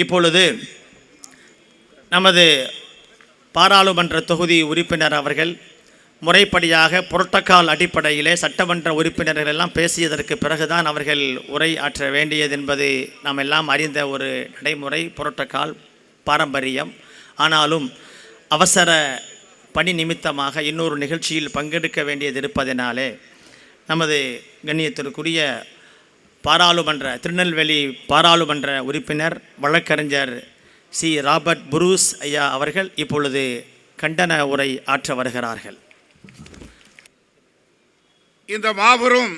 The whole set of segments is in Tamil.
இப்பொழுது நமது பாராளுமன்ற தொகுதி உறுப்பினர் அவர்கள் முறைப்படியாக புரோட்டோக்கால் அடிப்படையிலே சட்டமன்ற உறுப்பினர்கள் எல்லாம் பேசியதற்கு பிறகுதான் அவர்கள் உரை ஆற்ற வேண்டியது என்பது நாம் எல்லாம் அறிந்த ஒரு நடைமுறை புரோட்டோக்கால் பாரம்பரியம். ஆனாலும் அவசர பணி நிமித்தமாக இன்னொரு நிகழ்ச்சியில் பங்கெடுக்க வேண்டியது இருப்பதனாலே நமது கண்ணியத்திற்குரிய பாராளுமன்ற திருநெல்வேலி பாராளுமன்ற உறுப்பினர் வழக்கறிஞர் சி. ராபர்ட் புரூஸ் ஐயா அவர்கள் இப்பொழுது கண்டன உரை ஆற்ற வருகிறார்கள். இந்த மாபெரும்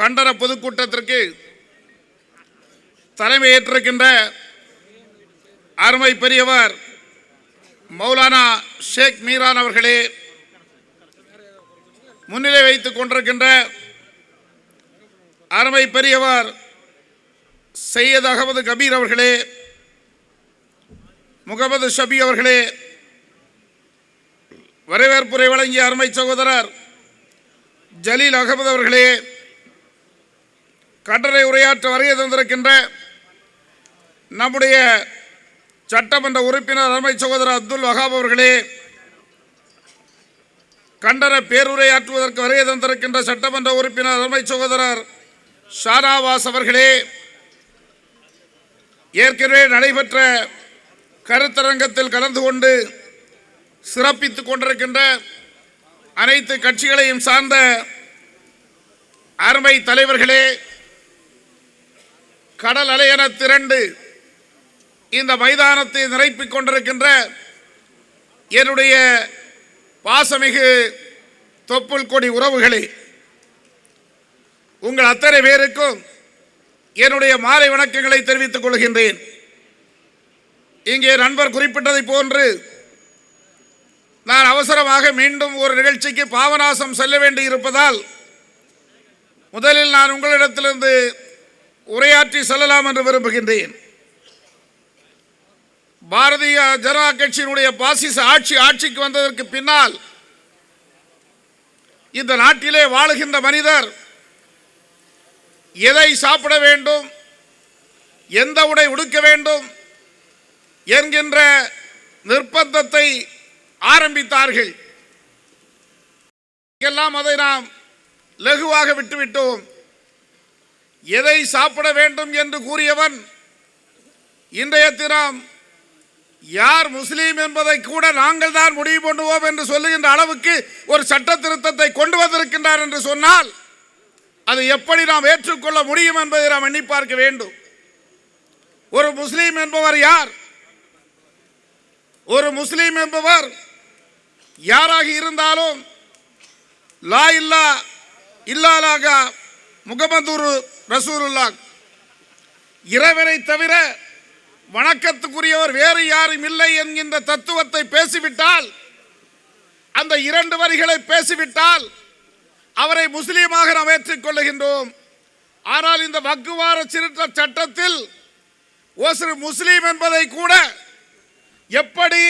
கண்டன பொதுக்கூட்டத்திற்கு தலைமையேற்றிருக்கின்ற அருமை பெரியவர் மௌலானா ஷேக் மீரான் அவர்களே முன்னிலை வைத்துக் கொண்டிருக்கின்ற அருமை பெரியவர் சையத் அகமது கபீர் அவர்களே முகமது ஷபி அவர்களே வரவேற்புரை வழங்கிய அருமை சகோதரர் ஜலீல் அகமது அவர்களே கண்டனை உரையாற்ற வருகை தந்திருக்கின்ற நம்முடைய சட்டமன்ற உறுப்பினர் அருமை சகோதரர் அப்துல் வஹாப் அவர்களே கண்டன பேருரையாற்றுவதற்கு வருகை தந்திருக்கின்ற சட்டமன்ற உறுப்பினர் அருமை சகோதரர் ஷானாவாஸ் அவர்களே ஏற்கனவே நடைபெற்ற கருத்தரங்கத்தில் கலந்து கொண்டு சிறப்பித்துக் கொண்டிருக்கின்ற அனைத்து கட்சிகளையும் சார்ந்த அருமை தலைவர்களே கடல் அலையென திரண்டு இந்த மைதானத்தை நிரப்பிக் கொண்டிருக்கின்ற என்னுடைய பாசமிகு தொப்புள் கொடி உறவுகளே உங்கள் அத்தனை பேருக்கும் என்னுடைய மாலை வணக்கங்களை தெரிவித்துக் கொள்கின்றேன். இங்கே நண்பர் குறிப்பிட்டதை போன்று நான் அவசரமாக மீண்டும் ஒரு நிகழ்ச்சிக்கு பாவநாசம் செல்ல வேண்டி இருப்பதால் முதலில் நான் உங்களிடத்திலிருந்து உரையாற்றி செல்லலாம் என்று விரும்புகின்றேன். பாரதிய ஜனதா கட்சியினுடைய பாசிச ஆட்சி ஆட்சிக்கு வந்ததற்கு பின்னால் இந்த நாட்டிலே வாழுகின்ற மனிதர் எதை சாப்பிட வேண்டும்? எந்த உடை உடுக்க வேண்டும்? என்கின்ற நிர்பந்தத்தை ஆரம்பித்தார்கள். எல்லாம் அதை நாம் லகுவாக விட்டுவிட்டோம். எதை சாப்பிட வேண்டும் என்று கூறியவன் இன்றைய தினம் யார் முஸ்லீம் என்பதை கூட நாங்கள் தான் முடிவு பண்ணுவோம் என்று சொல்லுகின்ற அளவுக்கு ஒரு சட்ட திருத்தத்தை கொண்டு வந்திருக்கின்றார் என்று சொன்னால் அதை எப்படி நாம் ஏற்றுக்கொள்ள முடியும் என்பதை நாம் எண்ணி பார்க்க வேண்டும். ஒரு முஸ்லீம் என்பவர் யார்? ஒரு முஸ்லீம் என்பவர் யாராக இருந்தாலும் லா இல்லா இல்லாலாக முகமதுரு ரசூலுல்லா இறைவனை தவிர வணக்கத்துக்குரியவர் வேறு யாரும் இல்லை என்கின்ற தத்துவத்தை பேசிவிட்டால் அந்த இரண்டு வரிகளை பேசிவிட்டால் அவரை முஸ்லீமாக நாம் ஏற்றுக்கொள்ளுகின்றோம். ஆனால் இந்த வக்குவார திருத்த சட்டத்தில் ஒரு முஸ்லீம் என்பதை கூட எப்படி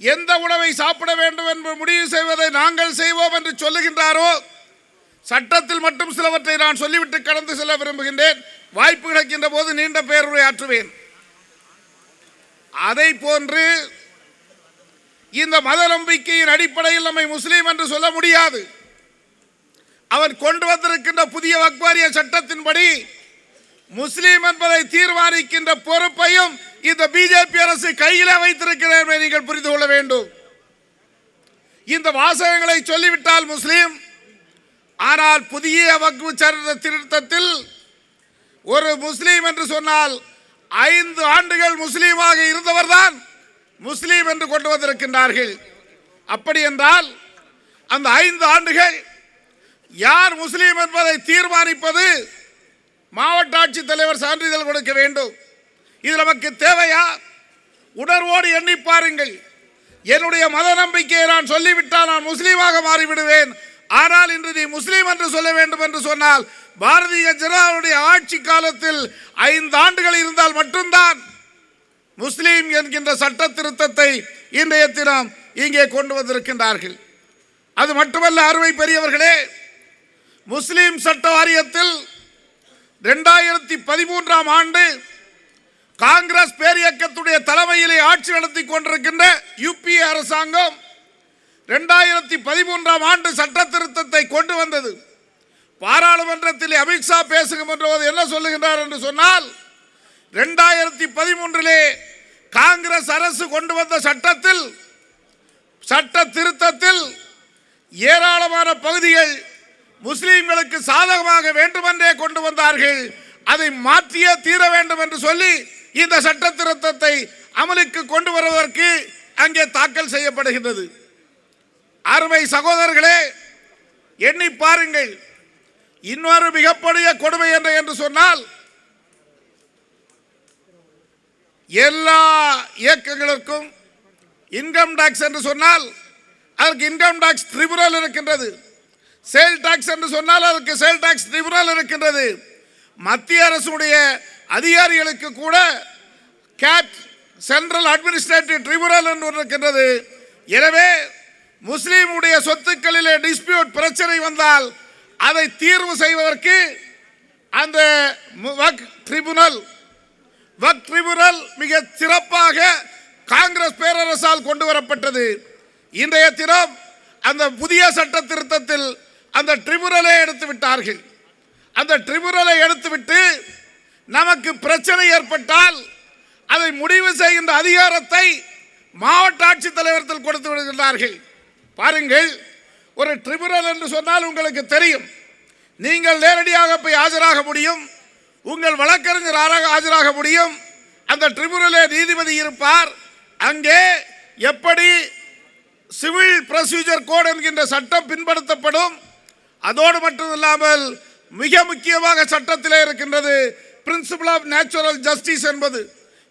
எந்த உணவை சாப்பிட வேண்டும் என்று முடிவு செய்வதை நாங்கள் செய்வோம் என்று சொல்லுகின்றாரோ சட்டத்தில் மட்டும் சிலவற்றை நான் சொல்லிவிட்டு கடந்து செல்ல விரும்புகின்றேன். வாய்ப்பு கிடைக்கின்ற போது நீண்ட பேருரை ஆற்றுவேன். அதை போன்று இந்த மத நம்பிக்கையின் அடிப்படையில் நம்மை முஸ்லீம் என்று சொல்ல முடியாது. அவன் கொண்டு வந்திருக்கின்ற புதிய வக்வாரிய சட்டத்தின்படி முஸ்லீம் என்பதை தீர்மானிக்கின்ற பொறுப்பையும் இந்த பிஜேபி அரசு கையில வைத்திருக்கிறது நீங்கள் புரிந்து கொள்ள வேண்டும். இந்த வாசகங்களை சொல்லிவிட்டால் முஸ்லீம் ஆனால் புதிய வக்பு சட்ட திருத்தத்தில் ஒரு முஸ்லீம் என்று சொன்னால் ஐந்து ஆண்டுகள் முஸ்லீமாக இருந்தவர்தான் முஸ்லீம் என்று கொண்டு வந்திருக்கின்றார்கள். அப்படி என்றால் அந்த ஐந்து ஆண்டுகள் யார் முஸ்லீம் என்பதை தீர்மானிப்பது மாவட்ட ஆட்சித்தலைவர் சான்றிதழ் கொடுக்க வேண்டும். இது நமக்கு தேவையா? உணர்வோடு எண்ணி பாருங்கள். என்னுடைய மத நம்பிக்கையை நான் சொல்லிவிட்டால் நான் முஸ்லீமாக மாறிவிடுவேன். ஆனால் இன்று நீ முஸ்லீம் என்று சொல்ல வேண்டும் என்று சொன்னால் பாரதிய ஜனதாவுடைய ஆட்சி காலத்தில் ஐந்து ஆண்டுகள் இருந்தால் மட்டும்தான் முஸ்லீம் என்கின்ற சட்ட திருத்தத்தை இன்றைய தினம் இங்கே கொண்டு வந்திருக்கின்றார்கள். அது மட்டுமல்ல அருமை பெரியவர்களே முஸ்லீம் சட்ட வாரியத்தில் ரெண்டாயிரத்தி பதிமூன்றாம் ஆண்டு காங்கிரஸ் பேரியக்கத்துடைய தலைமையிலே ஆட்சி நடத்தி கொண்டிருக்கின்ற யுபிஏ அரசாங்கம் ரெண்டாயிரத்தி பதிமூன்றாம் ஆண்டு சட்ட திருத்தத்தை கொண்டு வந்தது. பாராளுமன்றத்தில் அமித்ஷா பேசுகின்ற போது என்ன சொல்லுகின்றார் என்று சொன்னால் ரெண்டாயிரத்தி பதிமூன்றிலே காங்கிரஸ் அரசு கொண்டு வந்த சட்டத்தில் சட்ட திருத்தத்தில் ஏராளமான பகுதிகள் முஸ்லீம்களுக்கு சாதகமாக வேண்டுமென்றே கொண்டு வந்தார்கள். அதை மாற்றியே தீர வேண்டும் என்று சொல்லி இந்த சட்ட திருத்தத்தை அமலுக்கு கொண்டு வருவதற்கு அங்கே தாக்கல் செய்யப்படுகின்றது. அருமை சகோதரர்களே எண்ணி பாருங்கள். இன்னொரு மிகப்பெரிய கொடுமை என்ன என்று சொன்னால் எல்லா இயக்கங்களுக்கும் இன்கம் டாக்ஸ் என்று சொன்னால் அதற்கு இன்கம் டாக்ஸ் திரிபுரல் இருக்கின்றது. சேல் டாக்ஸ் என்று சொன்னால் அதற்கு சேல் டாக்ஸ் ட்ரிபுனல் இருக்கின்றது. மத்திய அரசுடைய அதிகாரிகளுக்கு கூட கேட் சென்ட்ரல் அட்மினிஸ்ட்ரேட்டிவ் ட்ரிபுனல் என்று ஒன்று இருக்கின்றது. எனவே முஸ்லீமுடைய சொத்துக்களிலே டிஸ்பியூட் பிரச்சனை வந்தால் அதை தீர்வு செய்வதற்கு அந்த வக் ட்ரிபுனல் வக் ட்ரிபுனல் மிக சிறப்பாக காங்கிரஸ் பேரரசால் கொண்டு வரப்பட்டது. இன்றைய தினம் அந்த புதிய சட்ட திருத்தத்தில் அந்த ட்ரிபுரலை எடுத்து விட்டார்கள். அந்த ட்ரிபுரலை எடுத்துவிட்டு நமக்கு பிரச்சனை ஏற்பட்டால் அதை முடிவு செய்கின்ற அதிகாரத்தை மாவட்ட ஆட்சித்தலைவரத்தில் கொடுத்து விடுகின்றார்கள். பாருங்கள் ஒரு ட்ரிபுரல் என்று சொன்னால் உங்களுக்கு தெரியும். நீங்கள் நேரடியாக போய் ஆஜராக முடியும். உங்கள் வழக்கறிஞராக ஆஜராக முடியும். அந்த ட்ரிபுரலே நீதிபதி இருப்பார். அங்கே எப்படி சிவில் ப்ரொசீஜர் கோட் என்கின்ற சட்டம் பின்படுத்தப்படும்? அதோடு மட்டும் இல்லாமல் மிக முக்கியமாக சட்டத்திலே இருக்கின்றது பிரின்சிபல் ஆஃப் நேச்சுரல் ஜஸ்டிஸ் என்பது.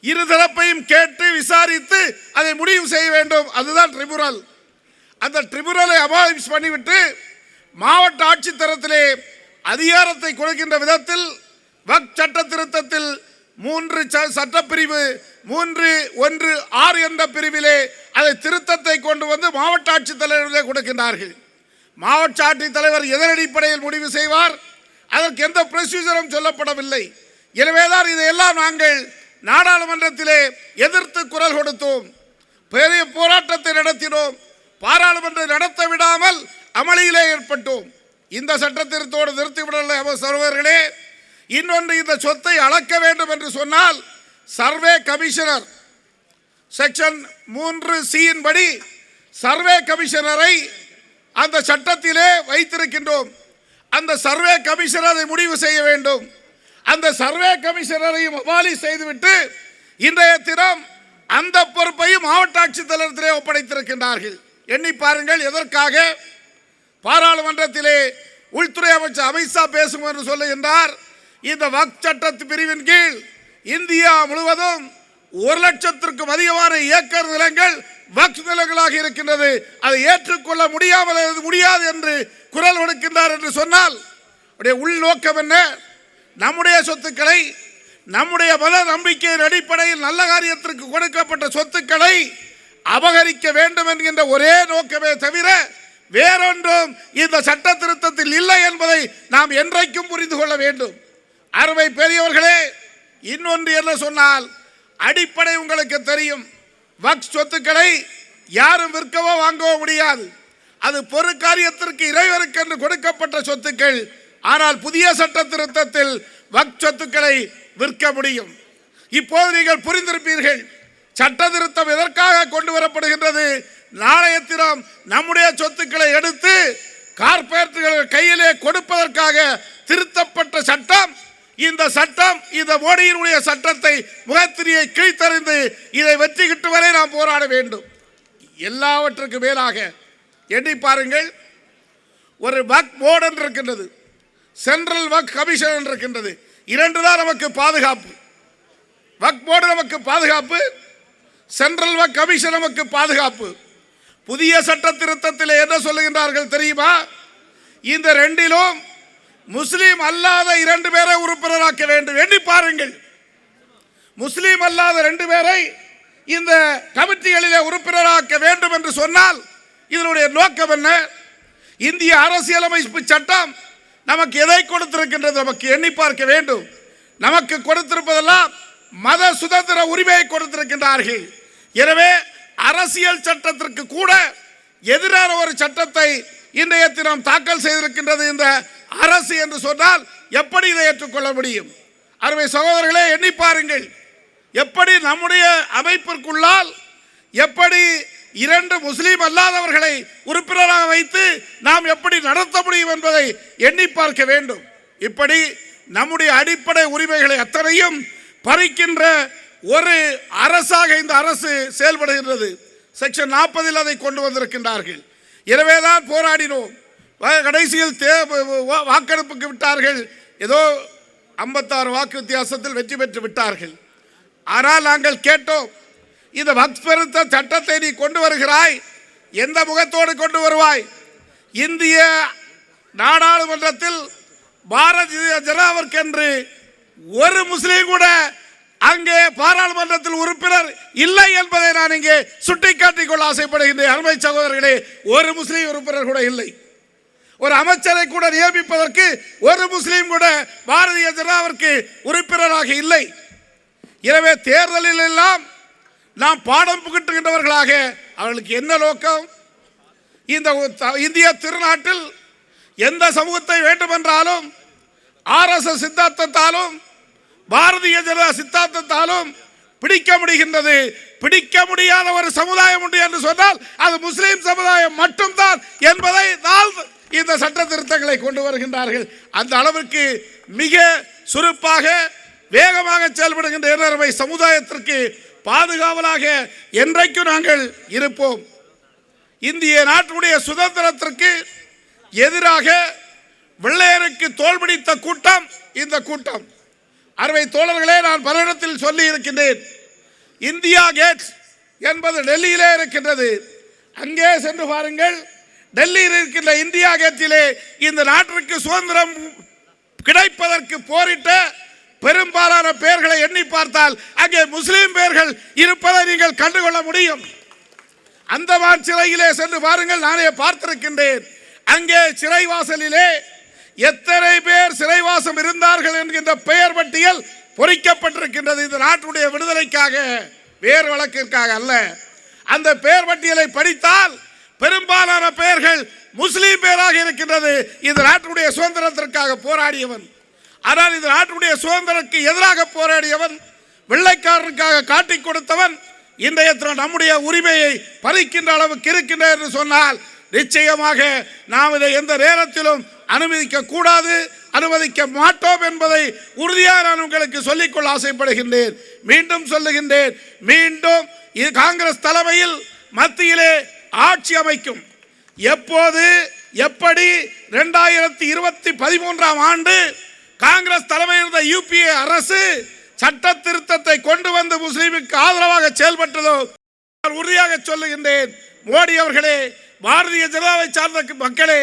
இரு தரப்பையும் கேட்டு விசாரித்து அதை முடிவு செய்ய வேண்டும். அதுதான் ட்ரிபுனல் அந்த ட்ரிபுனலை அபாலிஷ் பண்ணிவிட்டு மாவட்ட ஆட்சித்தரத்திலே அதிகாரத்தை கொடுக்கின்ற விதத்தில் வக் சட்ட திருத்தத்தில் மூன்று ச- சட்டப்பிரிவு மூன்று ஒன்று ஆறு என்ற பிரிவிலே அதை திருத்தத்தை கொண்டு வந்து மாவட்ட ஆட்சித்தலைவர்களே கொடுக்கின்றார்கள். மாவட்ட ஆட்சித்தலைவர் எதன் அடிப்படையில் முடிவு செய்வார்? அதற்கு எந்த ப்ரொசீஜரும் சொல்லப்படவில்லை. எனவேதான் இதையெல்லாம் நாங்கள் நாடாளுமன்றத்திலே எதிர்த்து குரல் கொடுத்தோம். பெரிய போராட்டத்தை நடத்தினோம். பாராளுமன்றம் நடத்த விடாமல் அமளியிலே ஏற்பட்டோம். இந்த சட்டத்திருத்தோடு நிறுத்திவிடலை அவர் சர்வர்களே இன்னொன்று இந்த சொத்தை அளக்க வேண்டும் என்று சொன்னால் சர்வே கமிஷனர் செக்ஷன் மூன்று சியின் படி சர்வே கமிஷனரை அந்த சட்டத்திலே வைத்திருக்கின்றோம். அந்த சர்வே கமிஷனர் அதை முடிவு செய்ய வேண்டும். அந்த சர்வே கமிஷனரையும் அபாலி செய்துவிட்டு இன்றைய தினம் அந்த பொறுப்பையும் மாவட்ட ஆட்சித்தலைவரத்திலே ஒப்படைத்திருக்கின்றார்கள். எண்ணி பாருங்கள் எதற்காக? பாராளுமன்றத்திலே உள்துறை அமைச்சர் அமித்ஷா பேசும் என்று சொல்லுகின்றார். இந்த வக் சட்டத்து பிரிவின் கீழ் இந்தியா முழுவதும் ஒரு லட்சத்திற்கும் அதிகமான ஏக்கர் நிலங்கள் வாக்குதலங்களாக இருக்கின்றது. அதை ஏற்றுக்கொள்ள முடியாமல் முடியாது என்று குரல் கொடுக்கின்றார் என்று சொன்னால் அவருடைய உள்நோக்கம் என்ன? நம்முடைய சொத்துக்களை நம்முடைய மத நம்பிக்கையின் அடிப்படையில் நல்ல காரியத்திற்கு கொடுக்கப்பட்ட சொத்துக்களை அபகரிக்க வேண்டும் என்கின்ற ஒரே நோக்கமே தவிர வேறொன்றும் இந்த சட்ட திருத்தத்தில் இல்லை என்பதை நாம் என்றைக்கும் புரிந்து கொள்ள வேண்டும். அருமை பெரியவர்களே இன்னொன்று என்ன சொன்னால் அடிப்படை உங்களுக்கு தெரியும். வக்ஸ் சொத்துக்களை யாரும் விற்கவோ வாங்கவோ முடியாது. அது பொருட்காரியத்திற்கு இறைவருக்கு என்று கொடுக்கப்பட்ட சொத்துக்கள். ஆனால் புதிய சட்ட திருத்தத்தில் வக் சொத்துக்களை விற்க முடியும். இப்போது நீங்கள் புரிந்திருப்பீர்கள் சட்ட திருத்தம் எதற்காக கொண்டு வரப்படுகின்றது? நாளைய தினம் நம்முடைய சொத்துக்களை எடுத்து கார்பரேட்டுகள் கையிலே கொடுப்பதற்காக திருத்தப்பட்ட சட்டம். இந்த சட்டம் இந்த மோடியினுடைய சட்டத்தை முகத்திரியை கிழித்தறிந்து இதை வெற்றி கிட்டு வரை நாம் போராட வேண்டும். எல்லாவற்றுக்கு மேலாக எண்ணி பாருங்கள் ஒரு வக் போர்டு என்று இருக்கின்றது சென்ட்ரல் வக் கமிஷன் என்று இருக்கின்றது இரண்டு தான் நமக்கு பாதுகாப்பு. வக் போர்டு நமக்கு பாதுகாப்பு சென்ட்ரல் வக் கமிஷன் நமக்கு பாதுகாப்பு. புதிய சட்ட திருத்தத்தில் என்ன சொல்லுகின்றார்கள் தெரியுமா? இந்த ரெண்டிலும் முஸ்லீம் அல்லாத இரண்டு பேரை உறுப்பினராக்க வேண்டும். எண்ணி பாருங்கள். முஸ்லீம் அல்லாத ரெண்டு பேரை இந்த கமிட்டிகளிலே உறுப்பினராக்க வேண்டும் என்று சொன்னால் இதனுடைய நோக்கம் என்ன? இந்திய அரசியலமைப்பு சட்டம் நமக்கு எதை கொடுத்திருக்கின்றது நமக்கு எண்ணி பார்க்க வேண்டும். நமக்கு கொடுத்திருப்பதெல்லாம் மத சுதந்திர உரிமையை கொடுத்திருக்கின்றார்கள். எனவே அரசியல் சட்டத்திற்கு கூட எதிரான ஒரு சட்டத்தை இன்றைய தினம் தாக்கல் செய்திருக்கின்றது இந்த அரசு என்று சொன்னால் எப்படி இதை ஏற்றுக்கொள்ள முடியும்? அருமை சகோதரர்களே எண்ணி பாருங்கள். எப்படி நம்முடைய அமைப்பிற்குள்ளால் எப்படி இரண்டு முஸ்லீம் அல்லாதவர்களை உறுப்பினராக வைத்து நாம் எப்படி நடத்த முடியும் என்பதை எண்ணி பார்க்க வேண்டும். இப்படி நம்முடைய அடிப்படை உரிமைகளை அத்தனையும் பறிக்கின்ற ஒரு அரசாக இந்த அரசு செயல்படுகின்றது. செக்ஷன் நாற்பதில் அதை கொண்டு வந்திருக்கின்றார்கள். எனவேதான் போராடினோம். கடைசியில் தே வா- வாக்கெடுப்புக்கு விட்டார்கள். ஏதோ ஐம்பத்தாறு வாக்கு வித்தியாசத்தில் வெற்றி பெற்று விட்டார்கள். ஆனால் நாங்கள் கேட்டோம் இந்த வக்ஃப் சட்டத்தை நீ கொண்டு வருகிறாய்? எந்த முகத்தோடு கொண்டு வருவாய்? இந்திய நாடாளுமன்றத்தில் பாரதிய ஜனாவிற்கென்று ஒரு முஸ்லீம் கூட பாராளுமன்றத்தில் உறுப்பினர் இல்லை என்பதை நான் இங்கே சுட்டிக்காட்டிக் கொள்ள ஆசைப்படுகின்றேன். அருமை சகோதரர்களே ஒரு முஸ்லீம் உறுப்பினர் கூட இல்லை. ஒரு அமைச்சரை கூட நியமிப்பதற்கு ஒரு முஸ்லீம் கூட பாரதிய ஜனதாவிற்கு உறுப்பினராக இல்லை. எனவே தேர்தலில் எல்லாம் நாம் பாடம் புகட்டுகின்றவர்களாக அவர்களுக்கு என்ன நோக்கம்? இந்த த- இந்திய திருநாட்டில் எந்த சமூகத்தை வேண்டுமென்றாலும் ஆர்எஸ்எஸ் சித்தாந்தத்தாலும் பாரதிய ஜனதா சித்தாந்தத்தாலும் பிடிக்க முடிகின்றது. பிடிக்க முடியாத ஒரு சமுதாயம் உண்டு என்று சொன்னால் அது முஸ்லீம் சமுதாயம் மட்டும்தான் என்பதை தான் இந்த சட்ட திருத்தங்களை கொண்டு வருகின்றார்கள். அந்த அளவிற்கு மிக சுருப்பாக வேகமாக செயல்படுகின்ற இனரமை சமுதாயத்திற்கு பாதுகாவலாக என்றைக்கும் நாங்கள் இருப்போம். இந்திய நாட்டுடைய சுதந்திரத்திற்கு எதிராக வெள்ளையருக்கு தோல்பிடித்த கூட்டம் இந்த கூட்டம். அறுவை தோழர்களே நான் பலரிடத்தில் சொல்லி இருக்கின்றேன். இந்தியா கேட் என்பது டெல்லியிலே இருக்கின்றது. அங்கே சென்று பாருங்கள். டெல்லியில் இருக்கின்ற இந்தியா கேட்டிலே இந்த நாட்டிற்கு சுதந்திரம் கிடைப்பதற்கு போரிட்ட பெரும்பாலான பெயர்களை எண்ணி பார்த்தால் அங்கே முஸ்லீம் பெயர்கள் இருப்பதை நீங்கள் கண்டுகொள்ள முடியும். அந்தமான் சிறையிலே சென்று பாருங்கள். நானே பார்த்திருக்கின்றேன். அங்கே சிறைவாசலிலே எத்தனை பேர் சிறைவாசம் இருந்தார்கள் என்கின்ற பெயர் பட்டியல் பொறிக்கப்பட்டிருக்கின்றது இந்த நாட்டுடைய விடுதலைக்காக வேறு வழக்கிற்காக அல்ல. அந்த பெயர் பட்டியலை படித்தால் பெரும்பாலான பெயர்கள் முஸ்லீம் பெயராக இருக்கின்றது. இந்த நாட்டுடைய சுதந்திரத்திற்காக போராடியவன். ஆனால் இந்த நாட்டுடைய சுதந்திரத்துக்கு எதிராக போராடியவன் வெள்ளைக்காரனுக்காக காட்டிக் கொடுத்தவன் இன்றைய நம்முடைய உரிமையை பறிக்கின்ற அளவுக்கு இருக்கின்ற என்று சொன்னால் நிச்சயமாக நாம் இதை எந்த நேரத்திலும் அனுமதிக்க கூடாது அனுமதிக்க மாட்டோம் என்பதை உறுதியாக நான் உங்களுக்கு சொல்லிக்கொள்ள ஆசைப்படுகின்றேன். மீண்டும் சொல்லுகின்றேன். மீண்டும் இது காங்கிரஸ் தலைமையில் மத்தியிலே ஆட்சி அமைக்கும். எப்போது எப்படி ரெண்டாயிரத்தி இருபத்தி பதிமூன்றாம் ஆண்டு காங்கிரஸ் தலைமையில் இருந்த யூபிஏ அரசு சட்ட திருத்தத்தை கொண்டு வந்து முஸ்லீமுக்கு ஆதரவாக செயல்பட்டதோ உறுதியாக சொல்லுகின்றேன். மோடி அவர்களே பாரதிய ஜனதாவை சார்ந்த மக்களே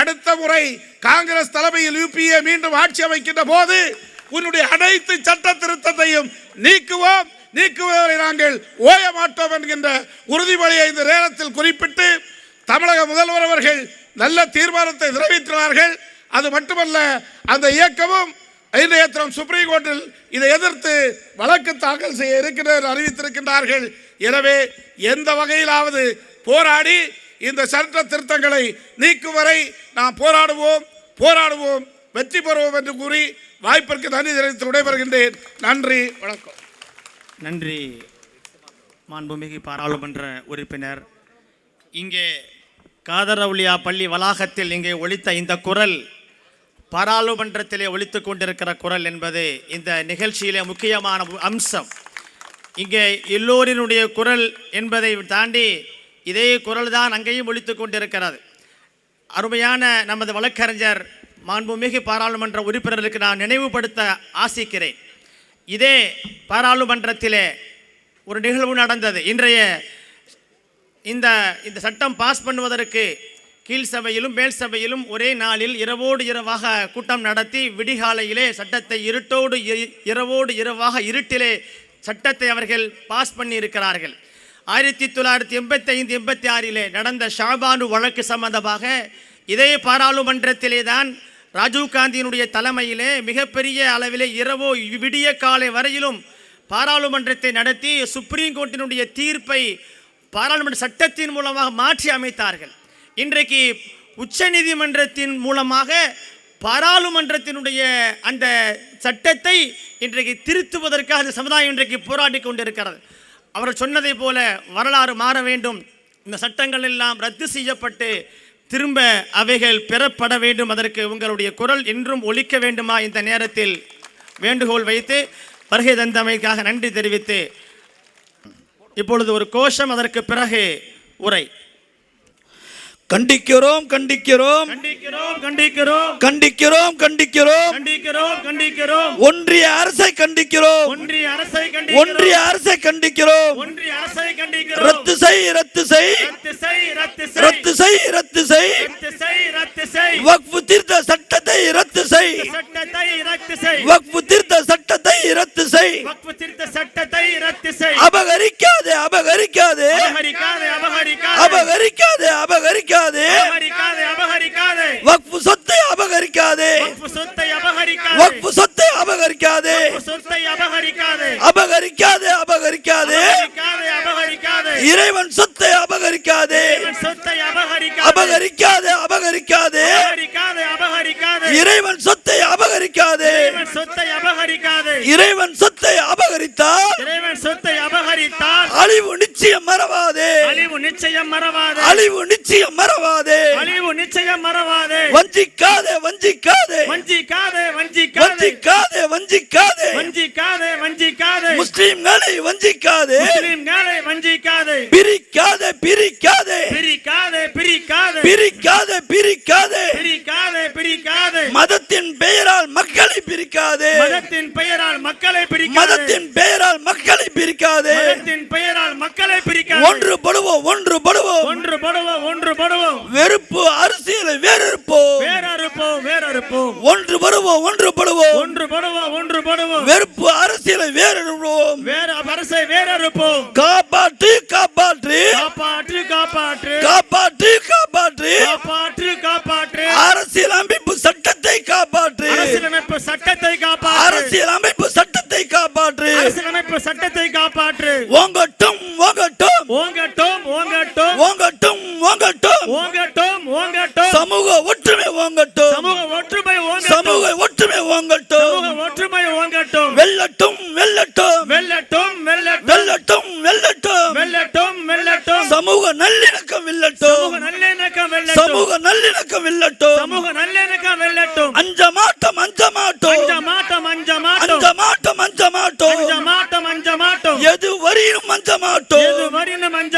அடுத்த முறை காங்கிரஸ் தலைமையில் யூபிஏ மீண்டும் ஆட்சி அமைக்கின்ற போது உன்னுடைய அனைத்து சட்ட திருத்தத்தையும் நீக்குவோம். நீக்குவதை நாங்கள் ஓய மாட்டோம் என்கின்ற உறுதிமொழியை இந்த நேரத்தில் குறிப்பிட்டு தமிழக முதல்வர் அவர்கள் நல்ல தீர்மானத்தை நிறைவேற்றினார்கள். அது மட்டுமல்ல அந்த இயக்கமும் இன்றைய தினம் சுப்ரீம் கோர்ட்டில் இதை எதிர்த்து வழக்கு தாக்கல் செய்ய இருக்கிறார் அறிவித்திருக்கின்றார்கள். எனவே எந்த வகையிலாவது போராடி இந்த சட்ட திருத்தங்களை நீக்கும் வரை நாம் போராடுவோம் போராடுவோம் வெற்றி பெறுவோம் என்று கூறி வாய்ப்பிற்கு நன்றி தெரிவித்து விடைபெறுகின்றேன். நன்றி வணக்கம். நன்றி. மாண்புமிகு பாராளுமன்ற உறுப்பினர். இங்கே காதரவுலியா பள்ளி வளாகத்தில் இங்கே ஒழித்த இந்த குரல் பாராளுமன்றத்திலே ஒழித்து கொண்டிருக்கிற குரல் என்பது இந்த நிகழ்ச்சியிலே முக்கியமான அம்சம். இங்கே எல்லோரினுடைய குரல் என்பதை தாண்டி இதே குரல் தான் அங்கேயும் ஒழித்து கொண்டிருக்கிறது. அருமையான நமது வழக்கறிஞர் மாண்புமிகு பாராளுமன்ற உறுப்பினர்களுக்கு நான் நினைவுபடுத்த ஆசிக்கிறேன். இதே பாராளுமன்றத்திலே ஒரு நிகழ்வு நடந்தது. இன்றைய இந்த இந்த சட்டம் பாஸ் பண்ணுவதற்கு கீழ் சபையிலும் மேல் சபையிலும் ஒரே நாளில் இரவோடு இரவாக கூட்டம் நடத்தி விடிகாலையிலே சட்டத்தை இருட்டோடு இரவோடு இரவாக இருட்டிலே சட்டத்தை அவர்கள் பாஸ் பண்ணியிருக்கிறார்கள். ஆயிரத்தி தொள்ளாயிரத்தி எண்பத்தி ஐந்து எண்பத்தி ஆறிலே நடந்த ஷாபானு வழக்கு சம்பந்தமாக இதே பாராளுமன்றத்திலே தான் ராஜீவ் காந்தியினுடைய தலைமையிலே மிகப்பெரிய அளவிலே இரவோ விடிய காலை வரையிலும் பாராளுமன்றத்தை நடத்தி சுப்ரீம் கோர்ட்டினுடைய தீர்ப்பை பாராளுமன்ற சட்டத்தின் மூலமாக மாற்றி அமைத்தார்கள். இன்றைக்கு உச்சநீதிமன்றத்தின் மூலமாக பாராளுமன்றத்தினுடைய அந்த சட்டத்தை இன்றைக்கு திருத்துவதற்காக அந்த சமுதாயம் இன்றைக்கு போராடி கொண்டிருக்கிறது. அவர் சொன்னதை போல வரலாறு மாற வேண்டும். இந்த சட்டங்கள் எல்லாம் ரத்து செய்யப்பட்டு திரும்ப அவைகள் பெறப்பட வேண்டும். அதற்கு உங்களுடைய குரல் என்றும் ஒழிக்க வேண்டுமா? இந்த நேரத்தில் வேண்டுகோள் வைத்து வருகை தந்தமைக்காக நன்றி தெரிவித்து இப்பொழுது ஒரு கோஷம் அதற்கு பிறகு உரை. கண்டிக்கிறோம் கண்டிக்கிறோம். கண்டிக்கிறோம் கண்டிக்கிறோம். கண்டிக்கிறோம் கண்டிக்கிறோம். கண்டிக்கிறோம் ஒன்றிய அரசை கண்டிக்கிறோம். ஒன்றிய அரசை ஒன்றிய அரசை கண்டிக்கிறோம். ஒன்றிய அரசை கண்டிக்கிறோம். ரத்து செய் ரத்து செய். ரத்து செய் ரத்து செய். வக்ஃபு தீர்த்த சட்டத்தை ரத்து செய். வக்ஃபு தீர்த்த சட்டத்தை ரத்து செய். வக்ஃபு தீர்த்த சட்டத்தை ரத்து செய். அபகரிக்காதே அபகரிக்காதே. அபகரிக்காதே அபகரிக்காதே. வக்ஃபு சொத்தை அபகரிக்காதே. வக்ஃபு சொத்தை அபகரிக்காதே. அபகரிக்காதே. அபகரிக்காதே. இறைவன் பிரிக்காதே. பிரிக்காதே பிரிக்காதே. மதத்தின் பெயரால் மக்களை பிரிக்காதே. மதத்தின் பெயரால் மக்களை பிரிக்காதே. மதத்தின் பெயரால் மக்களை பிரிக்காதே. மதத்தின் பெயரால் மக்களை பிரிக்காதே. ஒன்று படுவோம் ஒன்று படுவோம் ஒன்று படுவோம் ஒன்று படுவோம் வெறுப்பு அரசியலை வேறறுப்போம். வேறறுப்போம் வேறறுப்போம். ஒன்று படுவோம் ஒன்று படுவோம் ஒன்று படுவோம் ஒன்று படுவோம் வெறுப்பு அரசியலை வேறறுவோம். வேற அரசை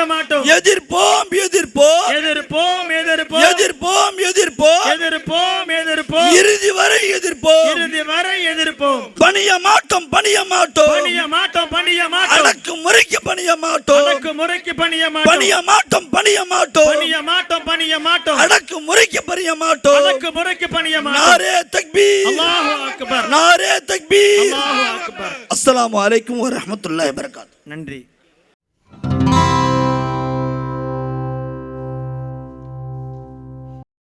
அஞ்ச மாட்டோம். எதிர்ப்போம் எதிர்ப்போம். எதிர்ப்போம் எதிர்ப்போம். எதிர்ப்போம் எதிர்ப்போம். எதிர்ப்போம் எதிர்ப்போம். இறுதி வரை எதிர்ப்போம். இறுதி வரை எதிர்ப்போம். பணிய மாட்டோம் பணிய மாட்டோம். பணிய மாட்டோம் பணிய மாட்டோம். அடக்கு முறைக்கு பணிய மாட்டோம். அடக்கு முறைக்கு பணிய மாட்டோம். பணிய மாட்டோம் பணிய மாட்டோம். பணிய மாட்டோம் பணிய மாட்டோம். அடக்கு முறைக்கு பணிய மாட்டோம். அடக்கு முறைக்கு பணிய மாட்டோம். நாரே தக்பீர். அல்லாஹு அக்பர். நாரே தக்பீர். அல்லாஹு அக்பர். அஸ்ஸலாமு அலைக்கும் வரஹ்மத்துல்லாஹி வபரகாத்துஹு நன்றி.